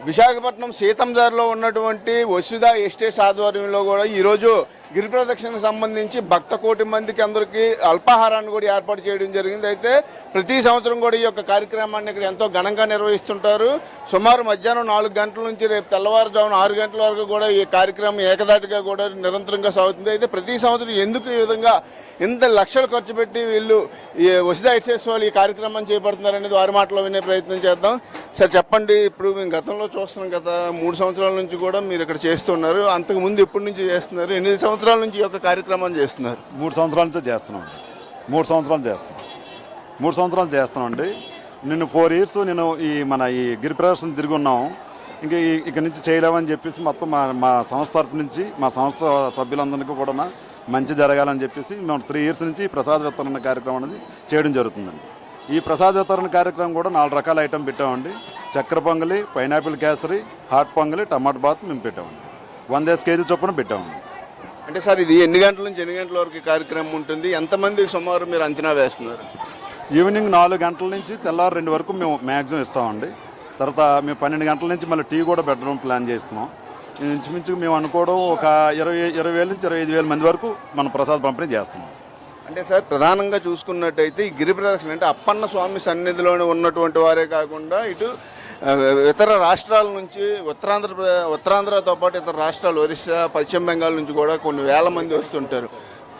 విశాఖపట్నం సీతంజార్లో ఉన్నటువంటి వసుధ ఎస్టేట్స్ ఆధ్వర్యంలో కూడా ఈరోజు గిరి ప్రదక్షిణకు సంబంధించి భక్త కోటి మందికి అందరికీ అల్పాహారాన్ని కూడా ఏర్పాటు చేయడం జరిగింది. అయితే ప్రతి సంవత్సరం కూడా ఈ యొక్క కార్యక్రమాన్ని ఇక్కడ ఎంతో ఘనంగా నిర్వహిస్తుంటారు. సుమారు మధ్యాహ్నం నాలుగు గంటల నుంచి రేపు తెల్లవారుజామున ఆరు గంటల వరకు కూడా ఈ కార్యక్రమం ఏకదాటిగా కూడా నిరంతరంగా సాగుతుంది. అయితే ప్రతి సంవత్సరం ఎందుకు ఈ విధంగా ఇంత లక్షలు ఖర్చు పెట్టి వీళ్ళు ఈ వసిదా ఎస్టేట్స్ వాళ్ళు ఈ కార్యక్రమం చేపడుతున్నారు అనేది వారి మాటలో వినే ప్రయత్నం చేద్దాం. సార్ చెప్పండి. ఇప్పుడు మేము గతంలో చూస్తున్నాం గత మూడు సంవత్సరాల నుంచి కూడా మీరు ఇక్కడ చేస్తున్నారు. అంతకు ముందు ఎప్పటి నుంచి చేస్తున్నారు? ఎనిమిది సంవత్సరాలు నుంచి ఈ యొక్క కార్యక్రమాన్ని చేస్తున్నారు. మూడు సంవత్సరాల నుంచి చేస్తున్నాం మూడు సంవత్సరాలు చేస్తున్నాం. మూడు సంవత్సరాలు చేస్తున్నాం అండి. నిన్ను ఫోర్ ఇయర్స్ నేను ఈ మన ఈ గిరి ప్రదర్శన తిరిగి ఉన్నాం. ఇంకా ఈ- ఇక నుంచి చేయలేమని చెప్పేసి మొత్తం మా మా సంస్థ తరపు నుంచి మా సంస్థ సభ్యులందరికీ కూడా మంచి జరగాలని చెప్పేసి మేము త్రీ ఇయర్స్ నుంచి ప్రసాద వితరణ కార్యక్రమం అనేది చేయడం జరుగుతుందండి. ఈ ప్రసాద వితరణ కార్యక్రమం కూడా నాలుగు రకాల ఐటెం పెట్టామండి. చక్కెర పొంగలి పైనాపిల్ కేసరి హాట్ పొంగలి టమాటా బాత్ మేము పెట్టామండి. వంద కేజీ చొప్పున పెట్టామండి. అంటే సార్ ఇది ఎన్ని గంటల నుంచి ఎన్ని గంటల వరకు కార్యక్రమం ఉంటుంది? ఎంతమంది సుమారు మీరు అంచనా వేస్తున్నారు? ఈవినింగ్ నాలుగు గంటల నుంచి తెల్లారు రెండు వరకు మేము మ్యాక్సిమం ఇస్తామండి. తర్వాత మేము పన్నెండు గంటల నుంచి మళ్ళీ టీ కూడా పెట్టడం ప్లాన్ చేస్తున్నాం. ఇంచుమించు మేము అనుకోవడం ఒక ఇరవై ఇరవై వేల నుంచి ఇరవై ఐదు వేల మంది వరకు మనం ప్రసాద్ పంపిణీ చేస్తున్నాం. అంటే సార్ ప్రధానంగా చూసుకున్నట్టయితే ఈ గిరి ప్రదక్షిణ అంటే అప్పన్న స్వామి సన్నిధిలోనే ఉన్నటువంటి వారే కాకుండా ఇటు ఇతర రాష్ట్రాల నుంచి ఉత్తరాంధ్ర ఉత్తరాంధ్రతో పాటు ఇతర రాష్ట్రాలు ఒరిస్సా పశ్చిమ బెంగాల్ నుంచి కూడా కొన్ని వేల మంది వస్తుంటారు.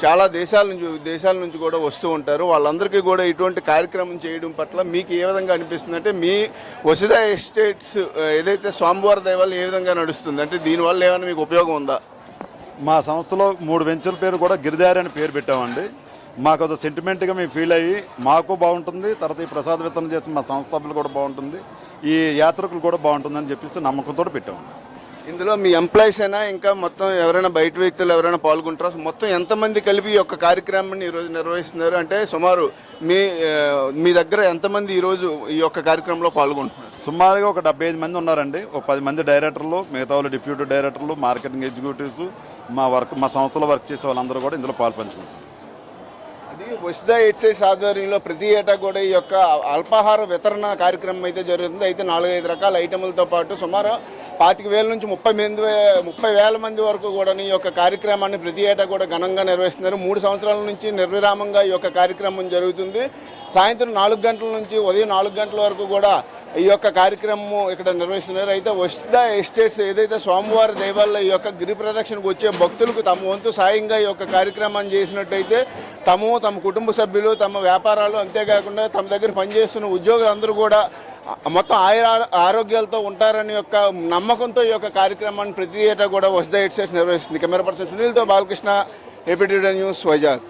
చాలా దేశాల నుంచి దేశాల నుంచి కూడా వస్తూ ఉంటారు. వాళ్ళందరికీ కూడా ఇటువంటి కార్యక్రమం చేయడం పట్ల మీకు ఏ విధంగా అనిపిస్తుంది అంటే మీ వసుధ ఎస్టేట్స్ ఏదైతే స్వామివారి దైవాలు ఏ విధంగా నడుస్తుంది? అంటే దీనివల్ల ఏమైనా మీకు ఉపయోగం ఉందా? మా సంస్థలో మూడు వెంచర్ పేరు కూడా గిరిదారి అని పేరు పెట్టామండి. మాకు అది సెంటిమెంట్గా మేము ఫీల్ అయ్యి మాకు బాగుంటుంది తర్వాత ఈ ప్రసాద వితరణ చేసిన మా సంస్థ సభ్యులు కూడా బాగుంటుంది ఈ యాత్రికులు కూడా బాగుంటుందని చెప్పేసి నమ్మకంతో పెట్టామండి ఇందులో మీ ఎంప్లాయీస్ అయినా ఇంకా మొత్తం ఎవరైనా బయట వ్యక్తులు ఎవరైనా పాల్గొంటారా? మొత్తం ఎంతమంది కలిపి ఈ యొక్క కార్యక్రమాన్ని ఈరోజు నిర్వహిస్తున్నారు? అంటే సుమారు మీ మీ దగ్గర ఎంతమంది ఈరోజు ఈ యొక్క కార్యక్రమంలో పాల్గొంటున్నారు? సుమారుగా ఒక డెబ్బై ఐదు మంది ఉన్నారండి. ఒక పది మంది డైరెక్టర్లు మిగతా వాళ్ళు డిప్యూటీ డైరెక్టర్లు మార్కెటింగ్ ఎగ్జిక్యూటివ్స్ మా వర్క్ మా సంస్థలో వర్క్ చేసే వాళ్ళందరూ కూడా ఇందులో పాల్పంచుకుంటారు ఇది వసుధ ఎయిడ్సైడ్స్ ఆధ్వర్యంలో ప్రతి ఏటా కూడా ఈ యొక్క అల్పాహార వితరణ కార్యక్రమం అయితే జరుగుతుంది. అయితే నాలుగైదు రకాల ఐటములతో పాటు సుమారు పాతిక వేల నుంచి ముప్పై మంది ముప్పై వేల మంది వరకు కూడా ఈ యొక్క కార్యక్రమాన్ని ప్రతి ఏటా కూడా ఘనంగా నిర్వహిస్తున్నారు. మూడు సంవత్సరాల నుంచి నిర్విరామంగా ఈ యొక్క కార్యక్రమం జరుగుతుంది. సాయంత్రం నాలుగు గంటల నుంచి ఉదయం నాలుగు గంటల వరకు కూడా ఈ యొక్క కార్యక్రమం ఇక్కడ నిర్వహిస్తున్నారు. అయితే వసుధ ఎస్టేట్స్ ఏదైతే సోమవారం దైవాల్లో ఈ యొక్క గిరి ప్రదక్షిణకు వచ్చే భక్తులకు తమ వంతు సాయంగా ఈ యొక్క కార్యక్రమాన్ని చేసినట్టయితే తమ తమ కుటుంబ సభ్యులు తమ వ్యాపారాలు అంతేకాకుండా తమ దగ్గర పనిచేస్తున్న ఉద్యోగులందరూ కూడా మొత్తం ఆయుర ఆరోగ్యాలతో ఉంటారని యొక్క నమ్మకంతో ఈ యొక్క కార్యక్రమాన్ని ప్రతి ఏటా కూడా వసుధ ఎస్టేట్స్ నిర్వహిస్తుంది. కెమెరా పర్సన్ సునీల్తో బాలకృష్ణ ఏపీ న్యూస్ వైజాగ్.